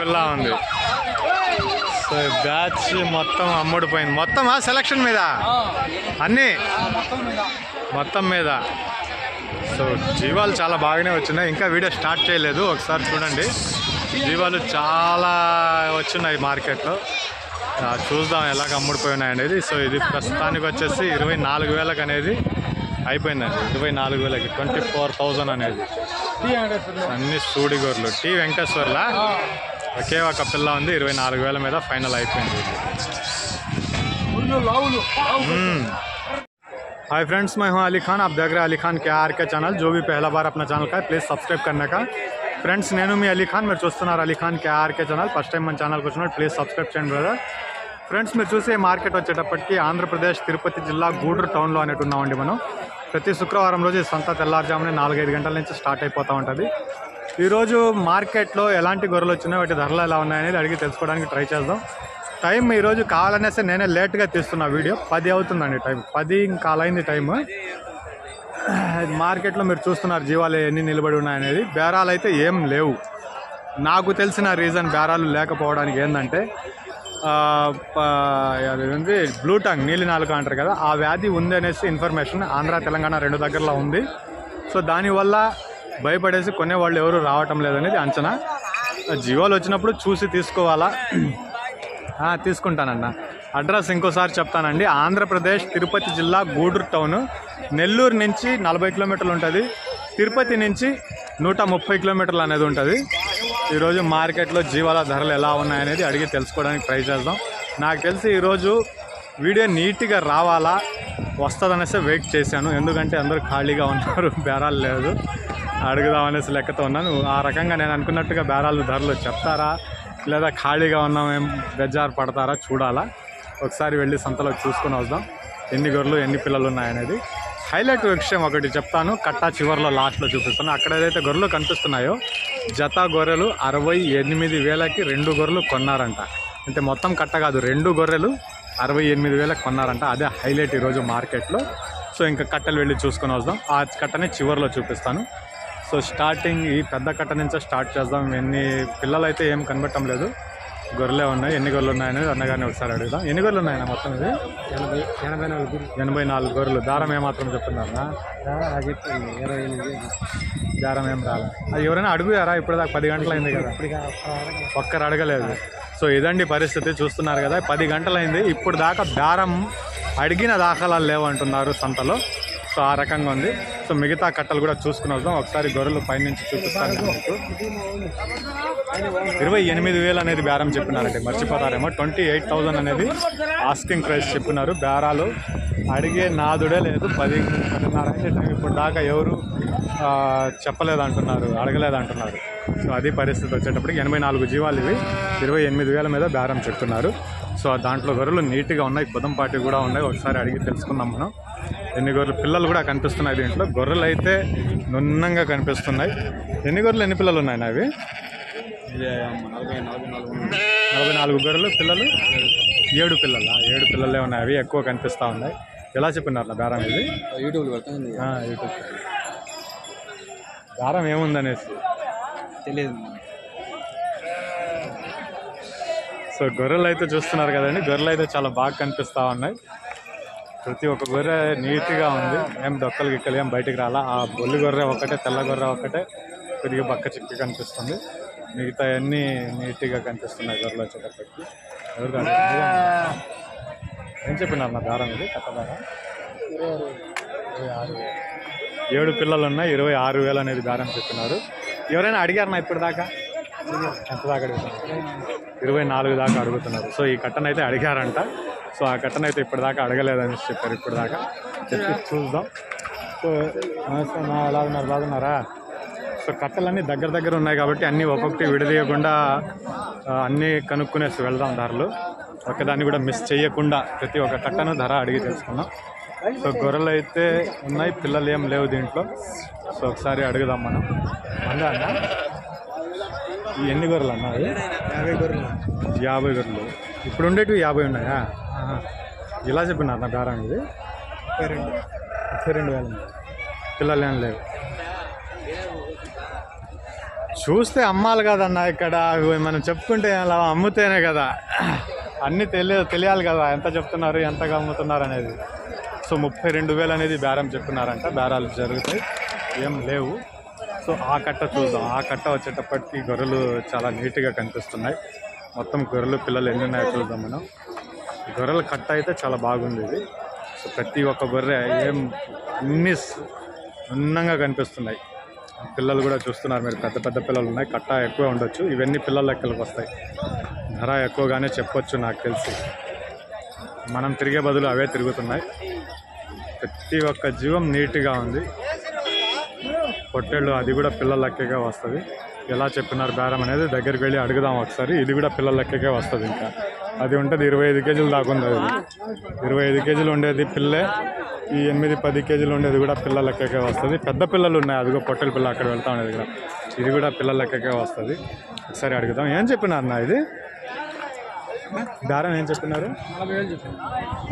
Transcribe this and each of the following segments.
పిల్ల ఉంది. So batch మొత్తం అమ్ముడిపోయింది. మొత్తమా సెలక్షన్ మీద? అన్నీ? మొత్తం మీద. సో జీవాలు చాలా బాగానే వచ్చినాయి. ఇంకా వీడియో స్టార్ట్ చేయలేదు. ఒకసారి చూడండి. జీవాలు చాలా వచ్చినాయి మార్కెట్లో. చూద్దాం ఎలాగ అమ్ముడిపోయినాయి అనేది. సో ఇది ప్రస్తుతానికి వచ్చేసి ఇరవై నాలుగు వేలకు అనేది అయిపోయిందండి ఇరవై నాలుగు వేలకి ట్వంటీ ఫోర్ థౌజండ్ అనేది. అన్ని సూడి గొర్రెలు టీ వెంకటేశ్వర్లా? ఒకే ఒక పిల్ల ఉంది ఇరవై నాలుగు వేల మీద ఫైనల్ అయిపోయింది हम्म। हाय फ्रेंड्स मैं हूं अली खान आप देख रहे हैं अली खान के आर के ఛానల్ जो भी पहला बार अपना ఛానల్ का ప్లీజ్ సబ్స్క్రైబ్ करने का ఫ్రెండ్స్ నేను మీ అలీ ఖాన్ మీరు చూస్తున్నారు Ali Khan K RK channel first time మన ఛానల్కి వచ్చినట్టు ప్లీజ్ సబ్స్క్రైబ్ చేయండి బ్రదర్ ఫ్రెండ్స్ మీరు చూసే మార్కెట్ వచ్చేటప్పటికి ఆంధ్రప్రదేశ్ తిరుపతి జిల్లా గూడూరు టౌన్లో అనేటు ఉన్నామండి మనం ప్రతి శుక్రవారం రోజు ఈ సంత తెల్లారుజామున నాలుగైదు గంటల నుంచి స్టార్ట్ అయిపోతూ ఉంటుంది ఈరోజు మార్కెట్లో ఎలాంటి గొర్రెలు వచ్చినాయి వాటి ధరలు ఎలా ఉన్నాయనేది అడిగి తెలుసుకోవడానికి ట్రై చేద్దాం. టైం ఈరోజు కావాలనేసి నేనే లేట్గా తీస్తున్నా వీడియో. పది అవుతుందండి టైం. పది కాలైంది అయింది టైం మార్కెట్లో మీరు చూస్తున్నారు జీవాలు ఎన్ని నిలబడి ఉన్నాయనేది బేరాలు అయితే ఏం లేవు. నాకు తెలిసిన రీజన్ బేరాలు లేకపోవడానికి ఏంటంటే ఆ, ప- బ్లూ టంగ్ నీలి నాలుక అంటారు కదా ఆ వ్యాధి ఉంది అనేసి ఇన్ఫర్మేషన్ ఆంధ్ర తెలంగాణ రెండు దగ్గరలో ఉంది. సో దానివల్ల భయపడేసి కొనేవాళ్ళు ఎవరు రావటం లేదనేది అంచనా. జీవోలు వచ్చినప్పుడు చూసి తీసుకోవాలా? తీసుకుంటానన్నా. అడ్రస్ ఇంకోసారి చెప్తానండి. ఆంధ్రప్రదేశ్ తిరుపతి జిల్లా గూడూరు టౌన్. నెల్లూరు నుంచి నలభై కిలోమీటర్లు ఉంటుంది. తిరుపతి నుంచి నూట ముప్పై కిలోమీటర్లు అనేది ఉంటుంది. ఈరోజు మార్కెట్లో జీవాల ధరలు ఎలా ఉన్నాయనేది అడిగి తెలుసుకోవడానికి ట్రై చేద్దాం. నాకు తెలిసి ఈరోజు వీడియో నీట్గా రావాలా? వస్తుందనేసి వెయిట్ చేశాను. ఎందుకంటే అందరూ ఖాళీగా ఉన్నారు. బేరాలు లేదు. అడుగుదామనేసి లెక్కతో ఉన్నాను. ఆ రకంగా నేను అనుకున్నట్టుగా బేరాలు ధరలు చెప్తారా? లేదా ఖాళీగా ఉన్నామేం బెజారు పడతారా? చూడాలా. ఒకసారి వెళ్ళి సంతలో చూసుకొని వద్దాం. ఎన్ని గొర్రెలు ఎన్ని పిల్లలు ఉన్నాయనేది. హైలైట్ విషయం ఒకటి చెప్తాను. కట్టా చివరిలో లాస్ట్లో చూపిస్తాను. అక్కడ ఏదైతే గొర్రెలు కనిపిస్తున్నాయో జత గొర్రెలు అరవై ఎనిమిది వేలకి రెండు గొర్రెలు కొన్నారంట. అంటే మొత్తం కట్ట కాదు రెండు గొర్రెలు అరవై ఎనిమిది వేలకు కొన్నారంట. అదే హైలైట్ ఈరోజు మార్కెట్లో. సో ఇంకా కట్టలు వెళ్ళి చూసుకొని వద్దాం. ఆ కట్టని చివరిలో చూపిస్తాను. సో స్టార్టింగ్ ఈ పెద్ద కట్ట నుంచే స్టార్ట్ చేద్దాం. ఎన్ని పిల్లలు అయితే ఏం కనబట్టం లేదు. గొర్రెలే ఉన్నాయి. ఎన్ని గొర్రెలు ఉన్నాయని అన్నగారిని ఒకసారి అడుగుదాం. ఎన్ని గొర్రెలు ఉన్నాయన్న మొత్తం ఇది? ఎనభై ఎనభై నాలుగు ఎనభై నాలుగు గొర్రెలు. దారం ఏమాత్రం చెప్తున్నారా అది ఇరవై ఎనిమిది దారం ఏం రాలే? అది ఎవరైనా అడుగుయారా? ఇప్పుడు దాకా పది గంటలు అయింది కదా. ఒక్కరు అడగలేదు. సో ఇదండి పరిస్థితి. చూస్తున్నారు కదా పది గంటలైంది. ఇప్పుడు దాకా దారం అడిగిన దాఖలాలు లేవంటున్నారు సంతలో. సో ఆ రకంగా ఉంది. సో మిగతా కట్టలు కూడా చూసుకుని వద్దాం. ఒకసారి గొర్రెలు పైనుంచి చూపిస్తాను మీకు. ఇరవై ఎనిమిది వేలు అనేది బేరం చెప్పినారండి. మర్చిపోతారేమో. ట్వంటీ ఎయిట్ థౌజండ్ అనేది ఆస్కింగ్ ప్రైస్ చెప్పినారు బేరాలు. అడిగే నాదుడే లేదు. పది పదిన్నర అయితే ఇప్పుడు దాకా ఎవరు చెప్పలేదంటున్నారు అడగలేదంటున్నారు. సో అది పరిస్థితి వచ్చేటప్పటికి ఎనభై నాలుగు జీవాలు ఇవి. ఇరవై ఎనిమిది వేల మీద బేరం చెప్తున్నారు. సో దాంట్లో గొర్రెలు నీట్గా ఉన్నాయి. కుదంపాటి కూడా ఉన్నాయి. ఒకసారి అడిగి తెలుసుకుందాం మనం. ఎన్ని గొర్రెలు పిల్లలు కూడా కనిపిస్తున్నాయి దీంట్లో. గొర్రెలు అయితే నున్నంగా కనిపిస్తున్నాయి. ఎన్ని గొర్రెలు ఎన్ని పిల్లలు ఉన్నాయి అవి నలభై నాలుగు గొర్రెలు పిల్లలు? ఏడు పిల్లల? ఏడు పిల్లలే ఉన్నాయి అవి ఎక్కువ కనిపిస్తూ ఉన్నాయి. ఎలా చెప్పినారు నా బేరం ఇది యూట్యూబ్లో పెడతాను ఆ, యూట్యూబ్. బేరం ఏముందనేసి? తెలియదు సో గొర్రెలు అయితే చూస్తున్నారు కదండి గొర్రెలు అయితే చాలా బాగా కనిపిస్తూ ఉన్నాయి. ప్రతి ఒక్క గొర్రె నీట్గా ఉంది. ఏం డొక్కలు గిక్కలు ఏం బయటకు రాలా. ఆ బొల్లి గొర్రె ఒకటే తెల్ల గొర్రె ఒకటే కొద్దిగా బక్క చిక్కి కనిపిస్తుంది. మిగతా అన్నీ నీట్గా కనిపిస్తున్నాయి గొర్రెలు వచ్చేటప్పటికి. ఎవరు ఏం చెప్పినారు నా దారం ఇది? కథ దారం? ఏడు పిల్లలు ఉన్నాయి ఇరవై ఆరు వేలు అనేది దారం చెప్పినారు. ఎవరైనా అడిగారు నా ఇప్పుడు దాకా ఎంత దాకా అడుగుతున్నారు ఇరవై నాలుగు దాకా అడుగుతున్నారు. సో ఈ కట్టన్ అయితే అడిగారంట. సో ఆ కట్టను అయితే ఇప్పటిదాకా అడగలేదని చెప్పారు ఇప్పటిదాకా. చెప్పి చూద్దాం. సో నమస్తే అన్న, ఎలా ఉన్నారు? బాగున్నారా? సో కట్టలన్నీ దగ్గర దగ్గర ఉన్నాయి కాబట్టి అన్నీ ఒక్కొక్కటి విడదీయకుండా అన్నీ కనుక్కునేసి వెళ్దాం ధరలు ఒకదాన్ని కూడా మిస్ చేయకుండా ప్రతి ఒక్క కట్టను ధర అడిగి తెలుసుకుందాం. సో గొర్రెలు అయితే ఉన్నాయి పిల్లలు ఏం లేవు దీంట్లో. సో ఒకసారి అడుగుదాం మనం. అందా అన్న. ఎన్ని గొర్రెలు అన్న అవి యాభై గొర్రెలు. యాభై గొర్రెలు. ఇప్పుడు ఉండేటివి యాభై ఉన్నాయా. ఇలా చెప్పినారు నా బేరం ఇది? ముప్పై రెండు. ముప్పై రెండు వేలు. పిల్లలు ఏం లేవు చూస్తే అమ్మాలి కదన్న ఇక్కడ. మనం చెప్పుకుంటే అలా అమ్ముతేనే కదా. అన్నీ తెలియ తెలియాలి కదా. ఎంత చెప్తున్నారు ఎంతగా అమ్ముతున్నారు అనేది. సో ముప్పై రెండు వేలు అనేది బేరం చెప్తున్నారంట. బేరాలు జరుగుతాయి. ఏం లేవు. సో ఆ కట్ట చూద్దాం. ఆ కట్ట వచ్చేటప్పటికి గొర్రెలు చాలా నీట్గా కనిపిస్తున్నాయి. మొత్తం గొర్రెలు పిల్లలు ఎన్ని ఉన్నాయో చూద్దాం మనం. గొర్రెల కట్ట అయితే చాలా బాగుంది ఇది. సో ప్రతి ఒక్క గొర్రె ఏం అన్ని ఉన్నంగా అందంగా కనిపిస్తున్నాయి. పిల్లలు కూడా చూస్తున్నారు మీరు. పెద్ద పెద్ద పిల్లలు ఉన్నాయి. కట్ట ఎక్కువ ఉండొచ్చు. ఇవన్నీ పిల్లల లెక్కలకు వస్తాయి. ధర ఎక్కువగానే చెప్పొచ్చు నాకు తెలిసి. మనం తిరిగే బదులు అవే తిరుగుతున్నాయి. ప్రతి ఒక్క జీవం నీట్గా ఉంది. పొట్టేళ్ళు అది కూడా పిల్లల లెక్కగా వస్తుంది. ఎలా చెప్పినారు బేరం అనేది దగ్గరికి వెళ్ళి అడుగుదాం ఒకసారి. ఇది కూడా పిల్లల లెక్కకే వస్తుంది ఇంకా. అది ఉంటుంది ఇరవై ఐదు కేజీలు దాకా ఉంది అది. ఇరవై ఐదు కేజీలు ఉండేది పిల్లే. ఈ ఎనిమిది పది కేజీలు ఉండేది కూడా పిల్లల లెక్కకే వస్తుంది. పెద్ద పిల్లలు ఉన్నాయి. అదిగో పొట్టెల పిల్ల అక్కడ వెళ్తా ఉండేది కూడా ఇది కూడా పిల్లల లెక్కకే వస్తుంది. ఒకసారి అడుగుదాం. ఏం చెప్పినారు నా ఇది? దారం ఏం చెప్పినారు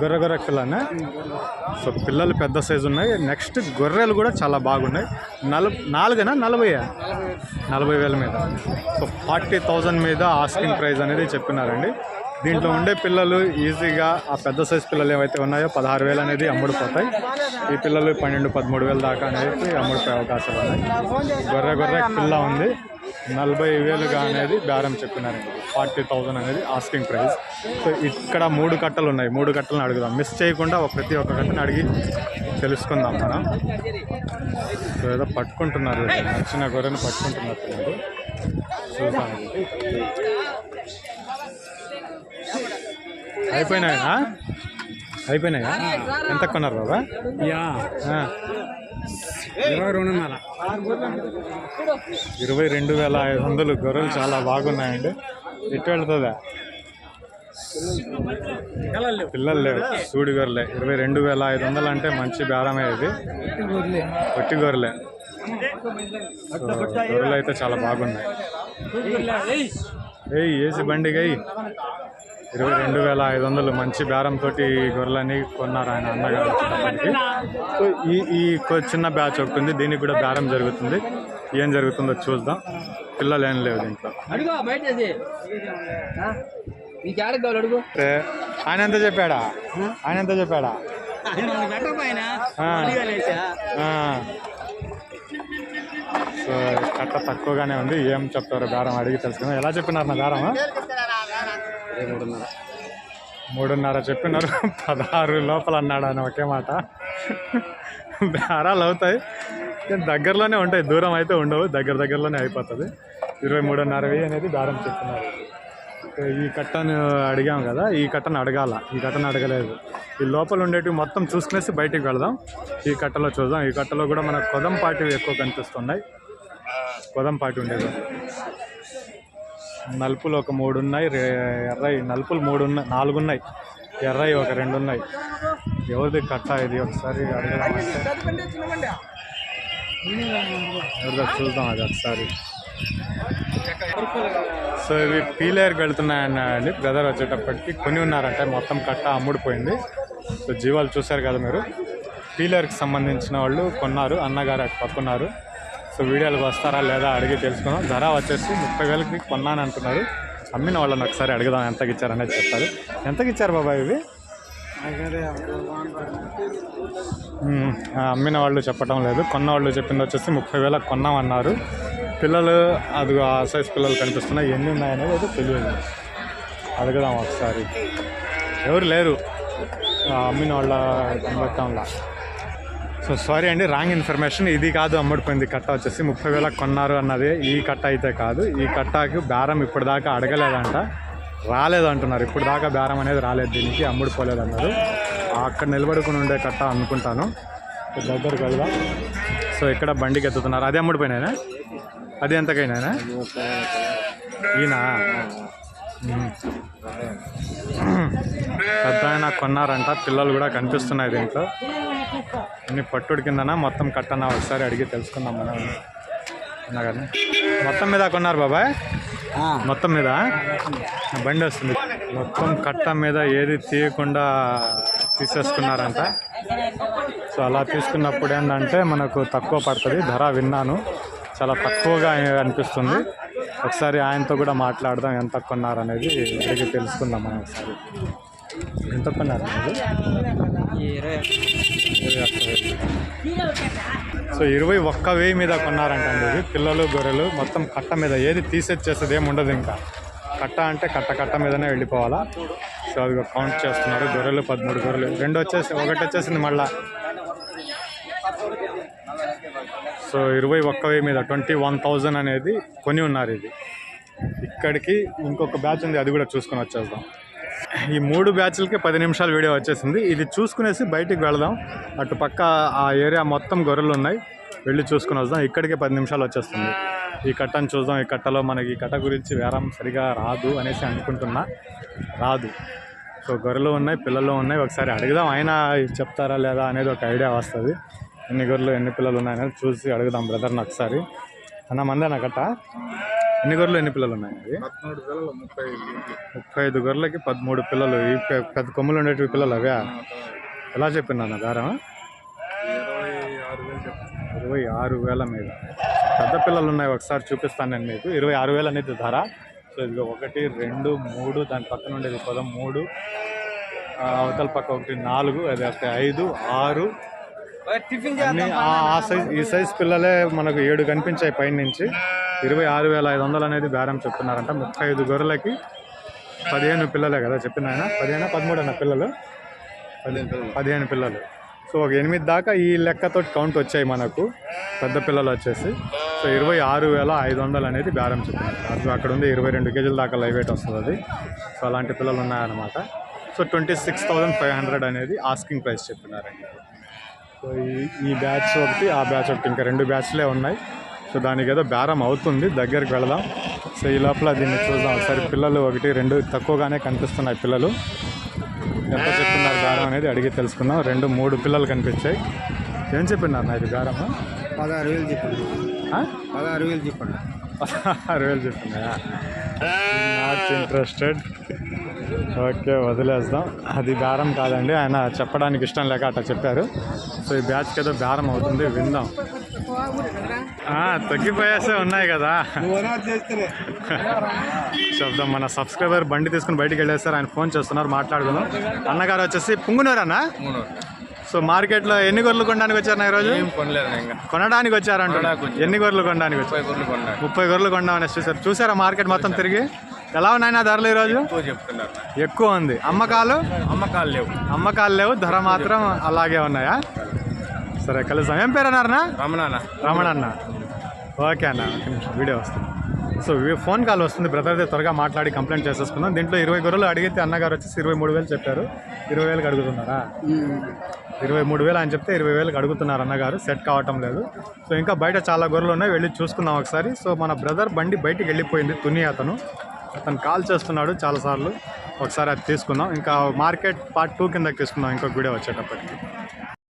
గొర్రె గొర్రె పిల్లనా? సో పిల్లలు పెద్ద సైజు ఉన్నాయి. నెక్స్ట్ గొర్రెలు కూడా చాలా బాగున్నాయి. నలభ నాలుగేనా? నలభై నలభై వేల మీద. సో ఫార్టీ థౌజండ్ మీద ఆస్కింగ్ ప్రైస్ అనేది చెప్పినారండి. దీంట్లో ఉండే పిల్లలు ఈజీగా ఆ పెద్ద సైజ్ పిల్లలు ఏవైతే ఉన్నాయో పదహారు వేలు అనేది అమ్ముడుపోతాయి. ఈ పిల్లలు పన్నెండు పదమూడు వేల దాకా అనేది అమ్ముడిపోయే అవకాశాలు ఉన్నాయి. గొర్రె గొర్రె పిల్ల ఉంది. నలభై వేలుగా అనేది బేరం చెప్పినారండి ఫార్టీ థౌజండ్ అనేది ఆస్కింగ్ ప్రైస్ సో ఇక్కడ మూడు కట్టలు ఉన్నాయి. మూడు కట్టలను అడుగుదాం. మిస్ చేయకుండా ఒక ప్రతి ఒక్క కట్టను అడిగి తెలుసుకుందాం మనం. సో ఏదో పట్టుకుంటున్నారు. నచ్చిన గొర్రెను పట్టుకుంటున్నారు చూద్దాం. అయిపోయినాయా? అయిపోయినాయా? ఎంత కొన్నారు బాబా? ఇరవై రెండున్నర. ఇరవై రెండు వేల ఐదు వందలు. గొర్రెలు చాలా బాగున్నాయండి. ఎటు వెళ్తుందా? పిల్లలు లేవు. సూడి గొర్రెలే. ఇరవై రెండు వేల ఐదు వందలు అంటే మంచి బేరమే ఇది. గొర్రెలే పొట్టి గొర్రెలే. గొర్రెలు అయితే చాలా బాగున్నాయి. ఏయ్ ఏసి బండి గయ్యి ఇరవై రెండు వేల ఐదు వందలు మంచి బేరంతో గొర్రెలని కొన్నారు ఆయన అన్నగారు వచ్చేటప్పటికి సో ఈ ఈ చిన్న బ్యాచ్ ఒకటి ఉంది దీనికి కూడా బేరం జరుగుతుంది. ఏం జరుగుతుందో చూద్దాం. పిల్లలు ఏం లేవు దీంట్లో. అడుగు అడుగు. ఆయన ఎంత చెప్పాడా? ఆయన ఎంత చెప్పాడా? పెట్టకపోయినా ఆ. ఆ. సో కట్ట తక్కువగానే ఉంది. ఏం చెప్తారో బేరం అడిగి తెలుసుకుందాం. ఎలా చెప్పినారు నా బేరం మూడున్నర. మూడున్నర చెప్పినారు. పదహారు లోపల అన్నాడు అని ఒకే మాట. దారాలు అవుతాయి. దగ్గరలోనే ఉంటాయి. దూరం అయితే ఉండవు. దగ్గర దగ్గరలోనే అయిపోతుంది. ఇరవై మూడున్నర వెయ్యి అనేది దారం చెప్తున్నారు ఈ కట్టను అడిగాం కదా. ఈ కట్టను అడగాల. ఈ కట్టను అడగలేదు. ఈ లోపల ఉండేటివి మొత్తం చూసుకునేసి బయటికి వెళదాం. ఈ కట్టలో చూద్దాం. ఈ కట్టలో కూడా మనకు కొదంపాటి ఎక్కువ కనిపిస్తున్నాయి. కొదంపాటి ఉండేది నలుపులు ఒక మూడు ఉన్నాయి రే- ఎర్రయి నలుపులు మూడు ఉన్నాయి నాలుగు ఉన్నాయి ఎర్రయి ఒక రెండు ఉన్నాయి ఎవరిది కట్ట ఇది? ఒకసారి ఎవరిదో చూద్దాం అది ఒకసారి. సో ఇవి పీలేరు వెళ్తున్నాయన్నాయండి బ్రదర్ వచ్చేటప్పటికి కొని ఉన్నారంటే మొత్తం కట్ట అమ్ముడిపోయింది. సో జీవాలు చూశారు కదా మీరు. పీలేరుకి సంబంధించిన వాళ్ళు కొన్నారు అన్నగారు అటు పక్కున్నారు సో వీడియోలకు వస్తారా లేదా అడిగి తెలుసుకున్నాం ధర వచ్చేసి ముప్పై వేలకి కొన్నాను అంటున్నారు. అమ్మిన వాళ్ళని ఒకసారి అడుగుదాం ఎంతకి ఇచ్చారనేది చెప్తారు. ఎంతకి ఇచ్చారు బాబాయ్ ఇవి? అమ్మిన వాళ్ళు చెప్పడం లేదు. కొన్న వాళ్ళు చెప్పింది వచ్చేసి ముప్పై వేలకు కొన్నామన్నారు పిల్లలు అది ఆ సైజ్ పిల్లలు కనిపిస్తున్నాయి. ఎన్ని ఉన్నాయనేది అయితే తెలియదు. అడుగుదాం ఒకసారి. ఎవరు లేరు. అమ్మిన వాళ్ళ కనబడటంలా సో సారీ అండి రాంగ్ ఇన్ఫర్మేషన్. ఇది కాదు అమ్ముడిపోయింది కట్ట వచ్చేసి ముప్పై వేలకు కొన్నారు అన్నది ఈ కట్ట అయితే కాదు. ఈ కట్టకి బేరం ఇప్పటిదాకా అడగలేదంట. రాలేదు అంటున్నారు ఇప్పుడు దాకా బేరం అనేది రాలేదు దీనికి అమ్ముడుపోలేదు అన్నారు. అక్కడ నిలబడుకుని ఉండే కట్ట అనుకుంటాను. సో దగ్గరికి వెళ్దాం. సో ఇక్కడ బండికి ఎత్తుతున్నారు. అదే అమ్ముడిపోయినాయినా? అది ఎంతకైనా ఈయన? పెద్ద ఆయన కొన్నారంట. పిల్లలు కూడా కనిపిస్తున్నాయి దీంట్లో. అన్ని పట్టుడి కిందన మొత్తం కట్టనా ఒకసారి అడిగి తెలుసుకుందాం మనం. కానీ. మొత్తం మీద కొన్నారు బాబాయ్? మొత్తం మీద? బండి వస్తుంది. మొత్తం కట్ట మీద ఏది తీయకుండా తీసేసుకున్నారంట. సో అలా తీసుకున్నప్పుడు ఏంటంటే మనకు తక్కువ పడుతుంది. ధర విన్నాను. చాలా తక్కువగా అనిపిస్తుంది. ఒకసారి ఆయనతో కూడా మాట్లాడదాం ఎంత కొన్నారు అనేది అడిగి తెలుసుకుందాం మనం ఒకసారి. ఎంత వేలు. సో ఇరవై ఒక్క వెయ్యి మీద కొన్నారంటండి ఇది. పిల్లలు గొర్రెలు మొత్తం కట్ట మీద. ఏది తీసేచ్చేసేది ఏమి ఉండదు ఇంకా. కట్ట అంటే కట్ట కట్ట మీదనే వెళ్ళిపోవాలా? సో అవి కౌంట్ చేస్తున్నారు. గొర్రెలు పదమూడు గొర్రెలు. రెండు వచ్చేసి ఒకటి వచ్చేసింది మళ్ళా. సో ఇరవై ఒక్క వెయ్యి మీద ట్వంటీ వన్ థౌజండ్ అనేది కొని ఉన్నారు ఇది. ఇక్కడికి ఇంకొక బ్యాచ్ ఉంది అది కూడా చూసుకొని వచ్చేద్దాం. ఈ మూడు బ్యాచ్లకి పది నిమిషాల వీడియో వచ్చేసింది. ఇది చూసుకునేసి బయటికి వెళదాం. అటు పక్క ఆ ఏరియా మొత్తం గొర్రెలు ఉన్నాయి. వెళ్ళి చూసుకుని వద్దాం. ఇక్కడికే పది నిమిషాలు వచ్చేస్తుంది. ఈ కట్టను చూద్దాం. ఈ కట్టలో మనకి ఈ కట్ట గురించి వేరం సరిగా రాదు అనేసి అనుకుంటున్నా. రాదు. సో గొర్రెలు ఉన్నాయి పిల్లలు ఉన్నాయి. ఒకసారి అడుగుదాం. ఆయన చెప్తారా లేదా అనేది ఒక ఐడియా వస్తుంది. ఎన్ని గొర్రెలు ఎన్ని పిల్లలు ఉన్నాయనేది చూసి అడుగుదాం బ్రదర్ని ఒకసారి. అన్న మందేనా కట్ట? ఎన్ని గొర్రెలు ఎన్ని పిల్లలు ఉన్నాయి పదమూడు పిల్లలు ముప్పై ముప్పై ఐదు గొర్రెలకి పదమూడు పిల్లలు. ఈ పెద్ద కొమ్ములు ఉండేటివి పిల్లలు అవే? ఎలా చెప్పినా అన్న బేరం ఇరవై ఆరు వేలు చెప్తాను ఇరవై ఆరు వేల మీద. పెద్ద పిల్లలు ఉన్నాయి ఒకసారి చూపిస్తాను నేను మీకు. ఇరవై ఆరు వేలు అనేది ధర. సో ఇది ఒకటి రెండు మూడు దాని పక్కన ఉండేది పదం మూడు. ఆ, అవతల పక్క ఒకటి నాలుగు అది ఒక ఐదు ఆరు. ఆ ఆ సైజ్ ఈ సైజ్ పిల్లలే మనకు ఏడు కనిపించాయి పైన నుంచి ఇరవై ఆరు వేల ఐదు వందలు అనేది బేరం చెప్తున్నారంట. ముప్పై ఐదు గొర్రెలకి పదిహేను పిల్లలే కదా చెప్పిన ఆయన. పదిహేను? పదమూడు అన్న పిల్లలు. పదిహేను పిల్లలు. సో ఒక ఎనిమిది దాకా ఈ లెక్కతో కౌంట్ వచ్చాయి మనకు. పెద్ద పిల్లలు వచ్చేసి. సో ఇరవై ఆరు వేల ఐదు వందలు అనేది బేరం చెప్పినారు అది అక్కడ ఉంది ఇరవై రెండు కేజీల దాకా లైవ్ వెయిట్ వస్తుంది అది. సో అలాంటి పిల్లలు ఉన్నాయన్నమాట. So twenty six thousand five hundred అనేది ఆస్కింగ్ ప్రైస్ చెప్పినారండి సో ఈ ఈ బ్యాచ్ ఒకటి ఆ బ్యాచ్ ఒకటి ఇంకా రెండు బ్యాచ్లే ఉన్నాయి. సో దానికి ఏదో బేరం అవుతుంది. దగ్గరికి వెళదాం. సో ఈ లోపల దీన్ని చూద్దాం. ఒకసారి పిల్లలు ఒకటి రెండు తక్కువగానే కనిపిస్తున్నాయి పిల్లలు. ఎంత చెప్తున్నారు బేరం అనేది అడిగి తెలుసుకుందాం. రెండు మూడు పిల్లలు కనిపించాయి. ఏం చెప్పినారు నాకు బేరము? పదహారు వేలు చెప్పండి? పదహారు వేలు చెప్పండి. ఆరు వేలు చెప్తున్నాయా నాట్ ఇంట్రెస్టెడ్ ఓకే వదిలేద్దాం. అది బేరం కాదండి. ఆయన చెప్పడానికి ఇష్టం లేక అట్లా చెప్పారు. సో ఈ బ్యాచ్కి ఏదో బేరం అవుతుంది. విందాం. తగ్గిపోయేసే ఉన్నాయి కదా. చెప్దాం మన సబ్స్క్రైబర్ బండి తీసుకుని బయటికి వెళ్ళేస్తారు ఆయన ఫోన్ చేస్తున్నారు మాట్లాడుకుందాం. అన్నగారు వచ్చేసి పుంగునూరు. అన్న సో మార్కెట్లో ఎన్ని గొర్రెలు కొనడానికి వచ్చారు ఈ రోజు? కొనడానికి వచ్చారంట. ఎన్ని గొర్రెలు కొనడానికి వచ్చారు? ముప్పై గొర్రెలు కొండామని చూసారు చూసారా మార్కెట్ మొత్తం తిరిగి? ఎలా ఉన్నాయినా ధరలు ఈరోజు? ఎక్కువ చెప్తున్నారు. ఎక్కువ ఉంది. అమ్మకాలు? అమ్మకాలు లేవు. అమ్మకాలు లేవు ధర మాత్రం అలాగే ఉన్నాయా? సరే కలుద్దాం ఏం పేరు అన్నారనా రమణానా రమణ అన్న ఓకే అన్న ఒక నిమిషం వీడియో వస్తుంది. సో ఫోన్ కాల్ వస్తుంది బ్రదర్ది త్వరగా మాట్లాడి కంప్లైంట్ చేసేసుకుందాం. దీంట్లో ఇరవై గొర్రెలు అడిగితే అన్నగారు వచ్చేసి ఇరవై మూడు వేలు చెప్పారు. ఇరవై వేలకు అడుగుతున్నారా? ఇరవై మూడు వేలు అని చెప్తే ఇరవై వేలకు అడుగుతున్నారు అన్నగారు సెట్ కావటం లేదు. సో ఇంకా బయట చాలా గొర్రెలు ఉన్నాయి వెళ్ళి చూసుకుందాం ఒకసారి. సో మన బ్రదర్ బండి బయటికి వెళ్ళిపోయింది తుని అతను. అతను కాల్ చేస్తున్నాడు చాలాసార్లు ఒకసారి అది తీసుకుందాం. ఇంకా మార్కెట్ పార్ట్ టూ కిందకి తీసుకుందాం ఇంకొక వీడియో వచ్చేటప్పటికి.